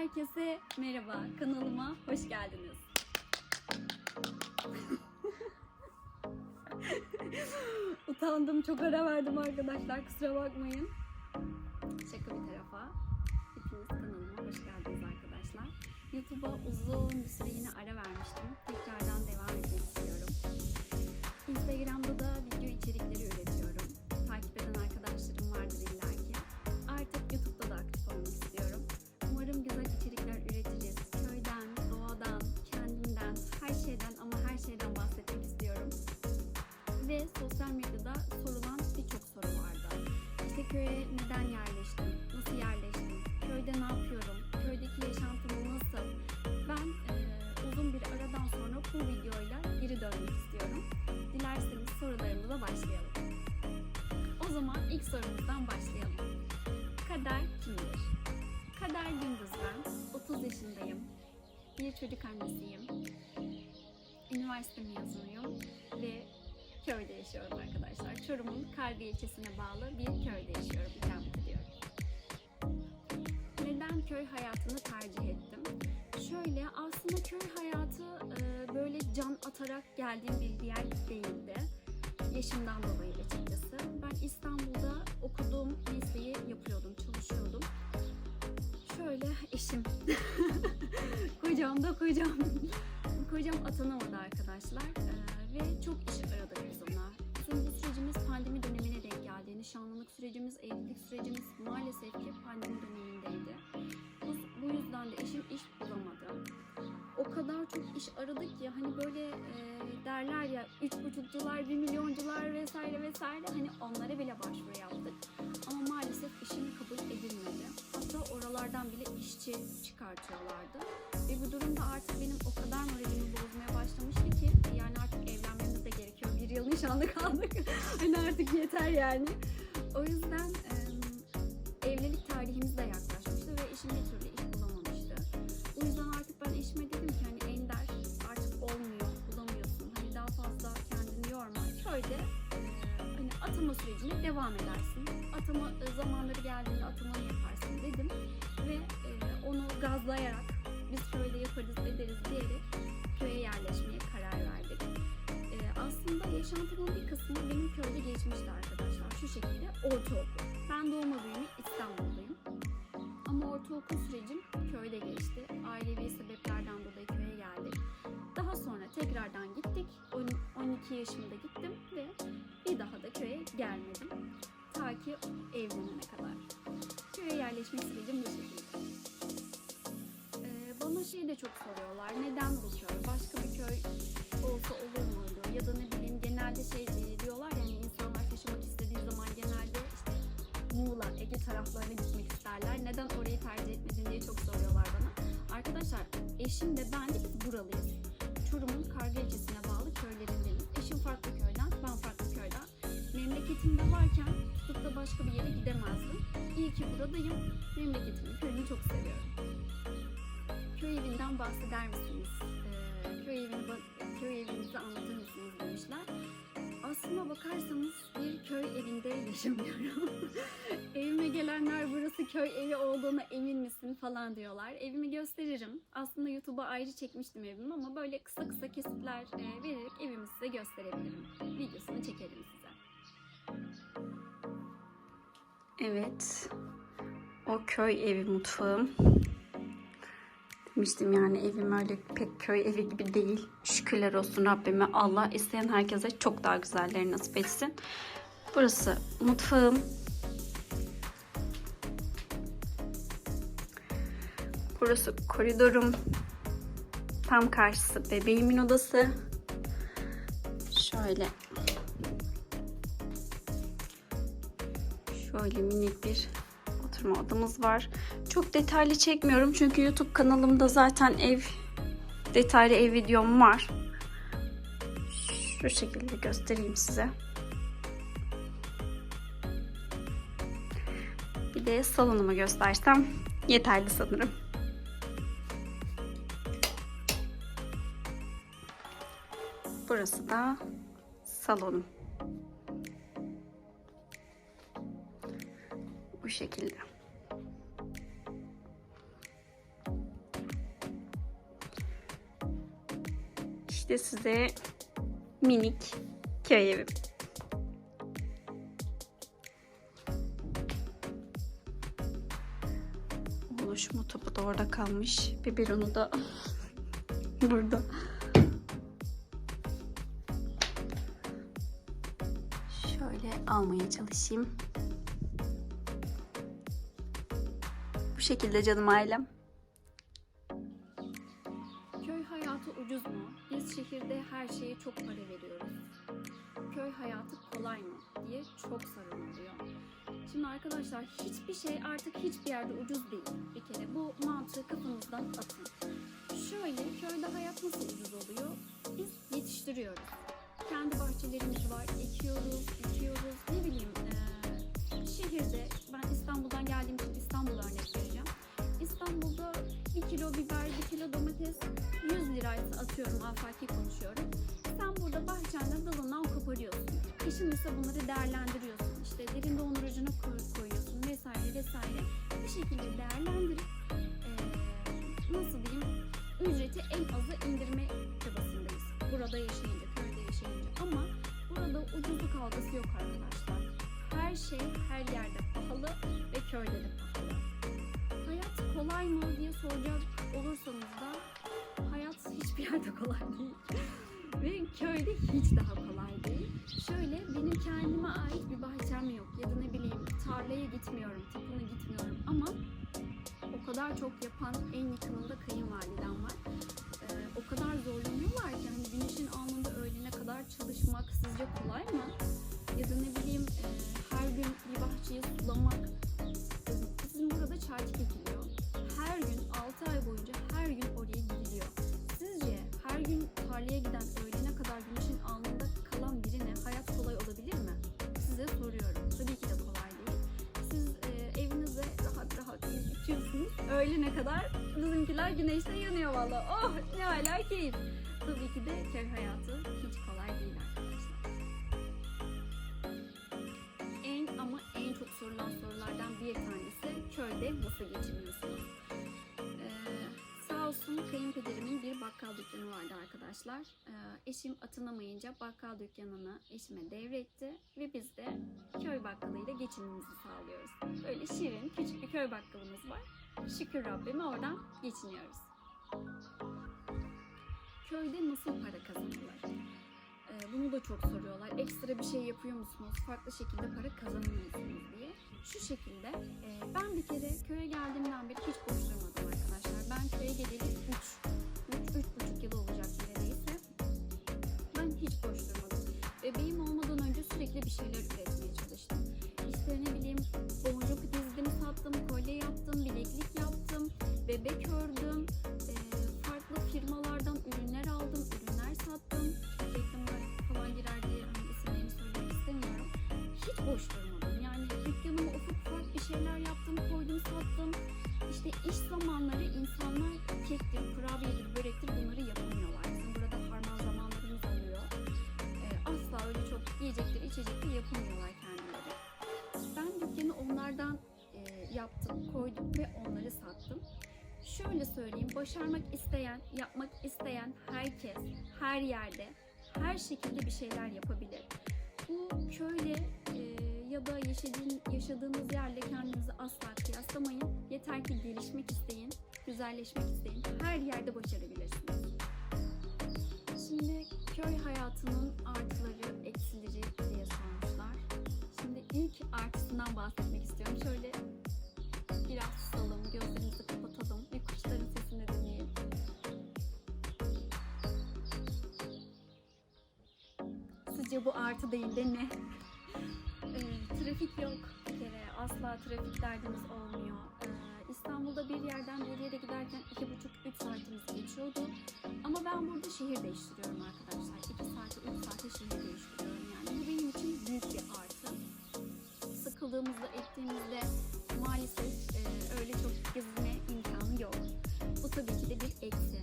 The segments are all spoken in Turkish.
Herkese merhaba, kanalıma hoş geldiniz. Utandım, çok ara verdim arkadaşlar, kusura bakmayın. Şaka bir tarafa, hepiniz kanalıma hoş geldiniz arkadaşlar. YouTube'a uzun bir süre yine ara vermiştim. Tekrardan devam etmek Bir çocuk annesiyim. Üniversite mezunuyum ve köyde yaşıyorum arkadaşlar. Çorum'un Karga ilçesine bağlı bir köyde yaşıyorum, ikamet ediyorum. Neden köy hayatını tercih ettim? Şöyle aslında köy hayatı e, böyle can atarak geldiğim bir yer değildi. Yaşımdan dolayı açıkçası. Ben İstanbul'da okuduğum mesleği yapıyordum, çalışıyordum. Şöyle eşim, kocam da kocam. Kocam atanamadı arkadaşlar Ee, ve çok iş biz ona. Bizim bu sürecimiz pandemi dönemine denk geldi. Nişanlılık sürecimiz, evlilik sürecimiz maalesef ki pandemi dönemindeydi. Bu, bu yüzden de eşim iş bulamadı. O kadar çok iş aradık ki hani böyle e, derler ya üç buçukcular, bir milyoncular vesaire vesaire hani onlara bile başvuru yaptık. Ama maalesef işim kabul edilmedi. Hatta oralardan bile işçi çıkartıyorlardı. Ve bu durumda artık benim o kadar moralimi bozmaya başlamıştı ki yani artık evlenmemiz de gerekiyor. Bir yıl nişanlı kaldık. hani artık yeter yani. O yüzden e, evlilik tarihimiz de yaklaşmıştı ve eşim bir türlü sürecine devam edersin. Atama e, zamanları geldiğinde atamanı yaparsın dedim. Ve e, onu gazlayarak biz köyde yaparız ederiz diyerek köye yerleşmeye karar verdik. E, aslında yaşantımın bir kısmı benim köyde geçmişti arkadaşlar. Şu şekilde ortaokul. Ben doğma büyüme İstanbul'dayım. Ama ortaokul sürecim köyde geçti. Ailevi sebeplerden dolayı köye geldik. Daha sonra tekrardan gittik. On- 12 yaşımda gittim ve da köye gelmedim. Ta ki evlenene kadar. Köye yerleşme sürecim bu şekilde. Ee, bana şey de çok soruyorlar. Neden bu köy? Başka bir köy olsa olur muydu? Ya da ne bileyim genelde şey diyorlar yani insanlar yaşamak istediği zaman genelde işte Muğla, Ege taraflarına Buradayım. Memleketimi, köyümü çok seviyorum. Köy evinden bahseder misiniz? Ee, köy evini köy evinizi anlatır mısınız demişler. Aslına bakarsanız bir köy evinde yaşamıyorum. Evime gelenler burası köy evi olduğuna emin misin falan diyorlar. Evimi gösteririm. Aslında YouTube'a ayrı çekmiştim evimi ama böyle kısa kısa kesitler e, vererek evimi size gösterebilirim. Videosunu çekerim size. Evet. O köy evi mutfağım. Demiştim yani evim öyle pek köy evi gibi değil. Şükürler olsun Rabbime. Allah isteyen herkese çok daha güzelleri nasip etsin. Burası mutfağım. Burası koridorum. Tam karşısı bebeğimin odası. Şöyle Şöyle minik bir oturma odamız var. Çok detaylı çekmiyorum çünkü YouTube kanalımda zaten ev detaylı ev videom var. Şu şekilde göstereyim size. Bir de salonumu göstersem yeterli sanırım. Burası da salonum. Bu şekilde. İşte size minik köy evim. Oluşumu topu da orada kalmış. Biberonu da burada. Şöyle almaya çalışayım. Bu şekilde canım ailem. Şeye çok para veriyoruz. Köy hayatı kolay mı diye çok sorun oluyor. Şimdi arkadaşlar hiçbir şey artık hiçbir yerde ucuz değil. Bir kere bu mantığı kafanızdan atın. Şöyle köyde hayat nasıl ucuz oluyor? Biz yetiştiriyoruz. Kendi bahçelerimiz var, ekiyoruz, biçiyoruz. Ne bileyim eee, şehirde ben İstanbul'dan geldiğim için İstanbul örnek vereceğim. İstanbul'da bir kilo biber, bir kilo domates 100 liraysa atıyorum afaki konuşuyorum. Sen burada bahçenden dalından koparıyorsun. İşin ise bunları değerlendiriyorsun. İşte derin dondurucuna koy- koyuyorsun vesaire vesaire. Bir şekilde değerlendirip eee, nasıl diyeyim ücreti en aza indirme çabasındayız. Burada yaşayınca, köyde yaşayınca. Ama burada ucuzluk algısı yok arkadaşlar. Her şey her yerde pahalı ve köyde de pahalı. Hayat kolay mı diye soracak olursanız da hayat hiçbir yerde kolay değil. Ve köyde hiç daha kolay değil. Şöyle benim kendime ait bir bahçem yok ya da ne bileyim tarlaya gitmiyorum, tapına gitmiyorum ama o kadar çok yapan en yakınımda kayınvalidem var. Ee, o kadar zorlanıyorlar ki hani güneşin alnında öğlene kadar çalışmak sizce kolay mı? Ya da ne bileyim e, her gün bir bahçeyi sulamak. Bizim burada çarçık ekiliyor. Her gün 6 ay boyunca Öğlene kadar bizimkiler güneşte yanıyor valla. Oh ne hala keyif. Tabii ki de köy hayatı hiç kolay değil arkadaşlar. En ama en çok sorulan sorulardan bir tanesi köyde nasıl geçiniyorsunuz? Ee, olsun kayınpederimin bir bakkal dükkanı vardı arkadaşlar. Ee, eşim atanamayınca bakkal dükkanını eşime devretti ve biz de köy bakkalıyla geçimimizi sağlıyoruz. Böyle şirin küçük bir köy bakkalımız var. Şükür Rabbime oradan geçiniyoruz. Köyde nasıl para kazanılır? Ee, bunu da çok soruyorlar. Ekstra bir şey yapıyor musunuz? Farklı şekilde para kazanıyor musunuz diye. Şu şekilde e, ben bir kere köye geldiğimden beri hiç boş durmadım arkadaşlar. Ben köye geleli 3 3 3,5 yıl olacak neredeyse. Ben hiç boş durmadım. Bebeğim olmadan önce sürekli bir şeyler üretmeye bebek ördüm. Farklı firmalardan ürünler aldım, ürünler sattım. Reklama falan girer diye hani isimlerini söylemek istemiyorum. Hiç boş durmadım. Yani dükkanıma ufak ufak bir şeyler yaptım, koydum, sattım. İşte iş zamanları insanlar kektir, kurabiyedir, börektir bunları yapamıyorlar. Bizim burada harman zamanlarımız oluyor. Asla öyle çok yiyecektir, içecektir yapamıyorlar başarmak isteyen, yapmak isteyen herkes, her yerde, her şekilde bir şeyler yapabilir. Bu köyle e, ya da yaşadığın, yaşadığınız yerle kendinizi asla kıyaslamayın. Yeter ki gelişmek isteyin, güzelleşmek isteyin. Her yerde başarabilirsiniz. Şimdi köy hayatının artıları, eksileri diye sormuşlar. Şimdi ilk artısından bahsetmek istiyorum. Şöyle biraz susalım, gözlerimizi kapatalım Sizce bu artı değil de ne? Ee, trafik yok bir kere. Asla trafik derdimiz olmuyor. Ee, İstanbul'da bir yerden bir yere giderken iki buçuk üç saatimiz geçiyordu. Ama ben burada şehir değiştiriyorum arkadaşlar. İki saate, üç saate şehir değiştiriyorum yani. Bu benim için büyük bir artı. Sıkıldığımızda, ettiğimizde maalesef e, öyle çok gezme imkanı yok. Bu tabii ki de bir eksi.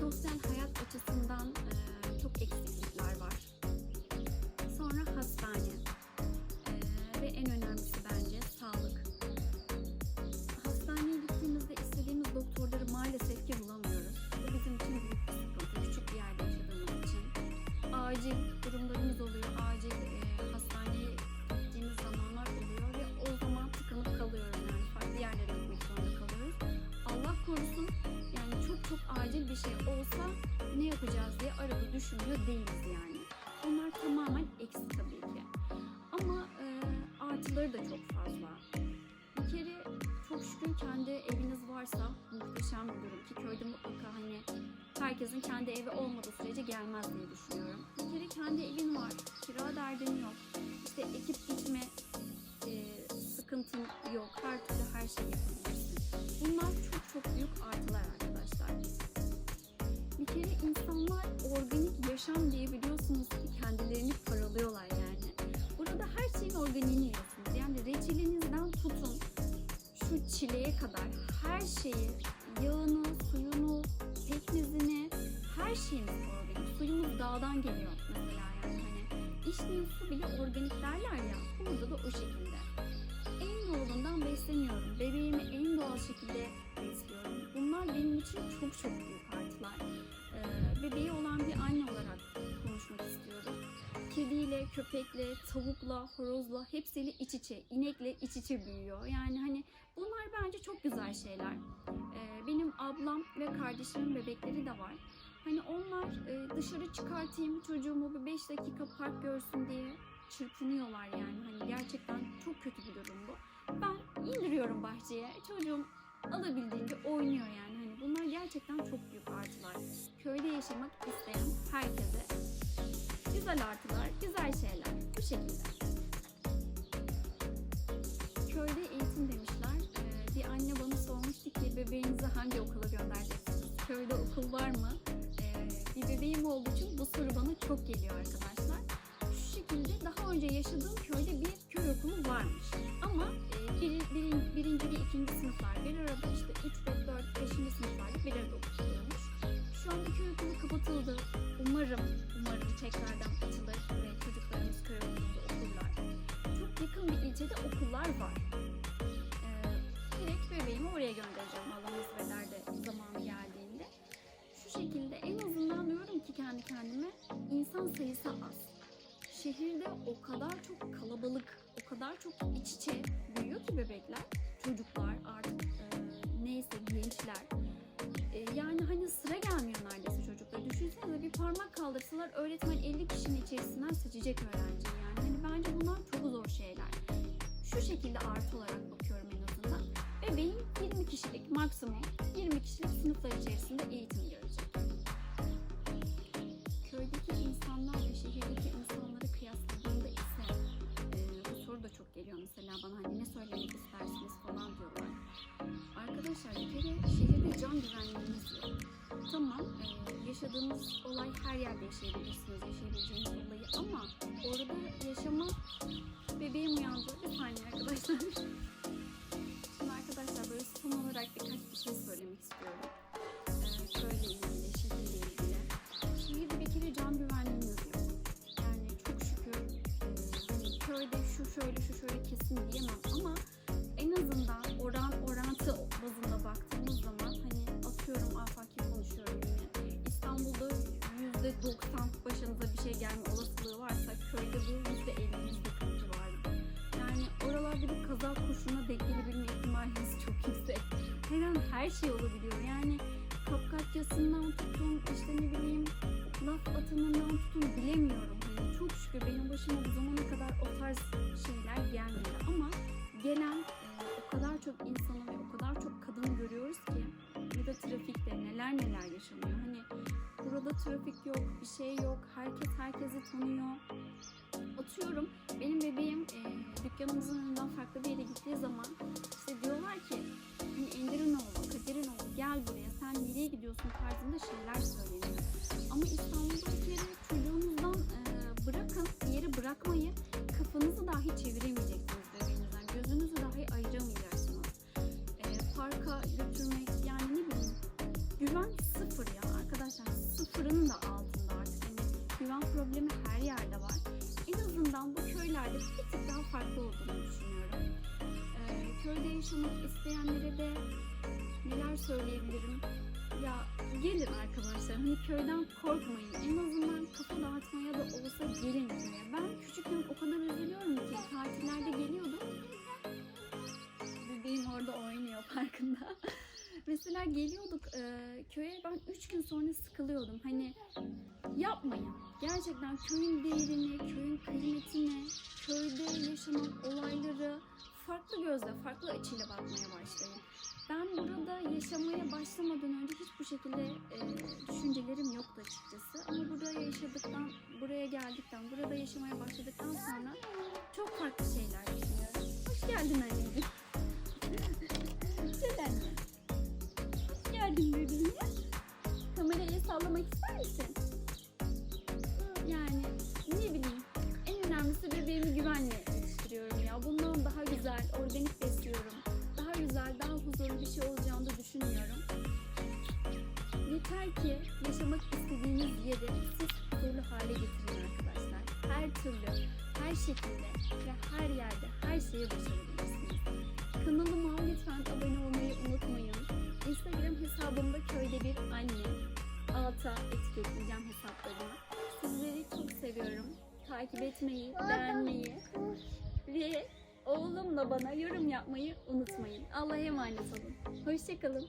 Sosyal hayat açısından e, çok eksiklikler var. Düşünüyor değiliz yani. Bunlar tamamen eksi tabii ki. Ama e, artıları da çok fazla. Bir kere çok şükür kendi eviniz varsa muhteşem bir durum ki köyde mutlaka hani herkesin kendi evi olmadığı sürece gelmez diye düşünüyorum. Bir kere kendi evin var, kira derdin yok, işte ekip gitme e, sıkıntın yok, her türlü her şeyi yapabilirsin. Bunlar organik yaşam diye biliyorsunuz ki kendilerini paralıyorlar yani. Burada her şeyin organiğini yiyorsunuz. Yani reçelinizden tutun şu çileğe kadar her şeyi, yağını, suyunu, pekmezini, her şeyimiz organik. Suyumuz dağdan geliyor mesela yani hani içtiğin su bile organik derler ya burada da o şekilde. En doğalından besleniyorum. Bebeğimi en doğal şekilde besliyorum. Bunlar benim için çok çok büyük artılar. Bebeği olan bir anne olarak konuşmak istiyorum. Kediyle, köpekle, tavukla, horozla hepsiyle iç içe, inekle iç içe büyüyor. Yani hani bunlar bence çok güzel şeyler. Ee, benim ablam ve kardeşimin bebekleri de var. Hani onlar e, dışarı çıkartayım çocuğumu bir 5 dakika park görsün diye çırpınıyorlar yani. Hani gerçekten çok kötü bir durum bu. Ben indiriyorum bahçeye. Çocuğum alabildiğince oynuyor yani. Hani bunlar gerçekten çok büyük artılar. Köyde yaşamak isteyen herkese güzel artılar, güzel şeyler. Bu şekilde. Köyde eğitim demişler. Ee, bir anne bana sormuştu ki bebeğinizi hangi okula göndereceksiniz? Köyde okul var mı? Ee, bir bebeğim olduğu için bu soru bana çok geliyor arkadaşlar. Şu şekilde daha önce yaşadığım köyde bir köy okulu varmış. Ama bir, birin- birinci ve ikinci sınıflar bir arada işte 3, 4, 4, 5. sınıflarda bir arada okutuluyormuş. Şu anda köy okulu kapatıldı. Umarım, umarım tekrardan açılır ve çocuklarımız köy okurlar. Çok yakın bir ilçede okullar var. Ee, direkt bebeğimi oraya göndereceğim Allah nasip eder de zamanı geldiğinde. Şu şekilde en azından diyorum ki kendi kendime insan sayısı az. Şehirde o kadar çok kalabalık, o kadar çok iç içe büyüyor ki bebekler, çocuklar artık e, neyse gençler. E, yani hani sıra gelmiyor neredeyse çocuklar. Düşünsenize bir parmak kaldırsalar öğretmen 50 kişinin içerisinden seçecek öğrenciyi yani. Hani bence bunlar çok zor şeyler. Şu şekilde artı olarak bakıyorum en azından. Bebeğin 20 kişilik maksimum 20 kişilik sınıflar içerisinde yaşadığınız olay her yerde yaşayabilirsiniz yaşayabileceğiniz olayı ama orada yaşama bebeğim uyandı. Bir saniye arkadaşlar. Şimdi arkadaşlar böyle son olarak birkaç bir şey söylemek istiyorum. Ee, köyle ilgili, şehirle ilgili. Şehirde bir kere can güvenliğiniz yok. Yani çok şükür e, hani köyde şu şöyle şu şöyle kesin diyemem ama en azından oran orantı bazında %90 başınıza bir şey gelme olasılığı varsa köyde bu yüzde 50 yüzde 40 civarında. Yani oralarda bir kaza kurşuna denk gelebilme ihtimaliniz çok yüksek. Her an her şey olabiliyor. Yani kapkaçyasından tutun, işte ne bileyim laf atımından tutun bilemiyorum. Hani çok şükür benim başıma bu zamana kadar o tarz şeyler gelmedi. Ama gelen e, o kadar çok insanı ve o kadar çok kadını görüyoruz ki ya da trafikte neler neler yaşanıyor. Hani burada trafik yok, bir şey yok. Herkes herkesi tanıyor. Atıyorum benim bebeğim e, dükkanımızın önünden farklı bir yere gittiği zaman işte diyorlar ki hani Ender'in oğlu, Kader'in oğlu gel buraya sen nereye gidiyorsun tarzında şeyler söyleniyor. Ama İstanbul'da bir kere çocuğunuzdan e, bırakın yere bırakmayı kafanızı dahi çeviremeyeceksiniz bebeğinizden. Gözünüzü dahi ayıramayacaksınız. E, parka götürmek isteyenlere de neler söyleyebilirim? Ya gelin arkadaşlar hani köyden korkmayın. En azından kafa dağıtmaya da olsa gelin köye. Ben küçükken o kadar üzülüyorum ki tatillerde geliyordum. Bebeğim orada oynuyor farkında. Mesela geliyorduk e, köye ben 3 gün sonra sıkılıyordum. Hani yapmayın. Gerçekten köyün değerini, köyün kıymetini, köyde yaşanan olayları farklı gözle, farklı açıyla bakmaya başlayın. Ben burada yaşamaya başlamadan önce hiç bu şekilde e, düşüncelerim yoktu açıkçası. Ama buraya yaşadıktan, buraya geldikten, burada yaşamaya başladıktan sonra çok farklı şeyler düşünüyorum. Hoş geldin anneciğim. Anne. Hoş geldin bebeğim. Kamerayı sallamak ister misin? Güzel, organik besliyorum. Daha güzel, daha huzurlu bir şey olacağını da düşünmüyorum. Yeter ki yaşamak istediğiniz yeri siz huzurlu hale getirin arkadaşlar. Her türlü, her şekilde ve her yerde her şeyi başarabilirsiniz. Kanalıma lütfen abone olmayı unutmayın. Instagram hesabımda köyde bir anne. Alta etiketleyeceğim hesaplarımı. Sizleri çok seviyorum. Takip etmeyi, beğenmeyi ve oğlumla bana yorum yapmayı unutmayın. Allah'a emanet olun. Hoşçakalın.